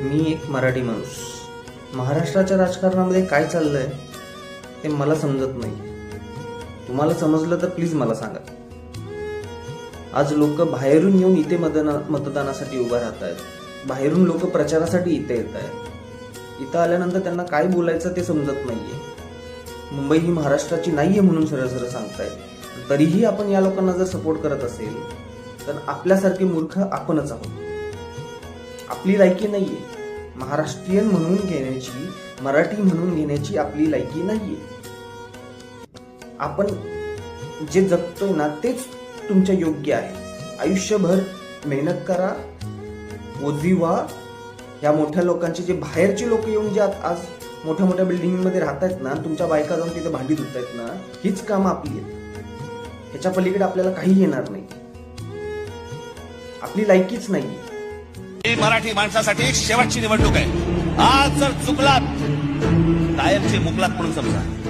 मी एक मराठी माणूस. महाराष्ट्राच्या राजकारणामध्ये काय चाललं आहे ते मला समजत नाही. तुम्हाला समजलं तर प्लीज मला सांगा. आज लोक बाहेरून येऊन इथे मतदाना मतदानासाठी उभं राहत आहेत बाहेरून लोक प्रचारासाठी इथे येत आहेत इथं आल्यानंतर त्यांना काय बोलायचं ते समजत नाहीये. मुंबई ही महाराष्ट्राची नाही आहे म्हणून सरळ सरळ सांगतायत. तरीही आपण या लोकांना जर सपोर्ट करत असेल तर आपल्यासारखे मूर्ख आपणच आहोत. आपली लायकी नाहीये. महाराष्ट्रीयन म्हणून घेण्याची मराठी म्हणून घेण्याची आपली लायकी नाहीये. आपण जे जगतोय ना तेच तुमच्या योग्य आहे. आयुष्यभर मेहनत करा ओझी व्हा. या मोठ्या लोकांचे जे बाहेरचे लोक येऊन जे आज मोठ्या मोठ्या बिल्डिंगमध्ये राहतायत ना तुमच्या बायका जाऊन तिथे भांडी धुतायत ना हीच कामं आपली आहेत. ह्याच्या पलीकडे आपल्याला काही येणार नाही. आपली लायकीच नाही ही मराठी माणसासाठी एक शेवटची निवडणूक आहे. आज जर चुकलात कायमची मुकलात म्हणून समजा.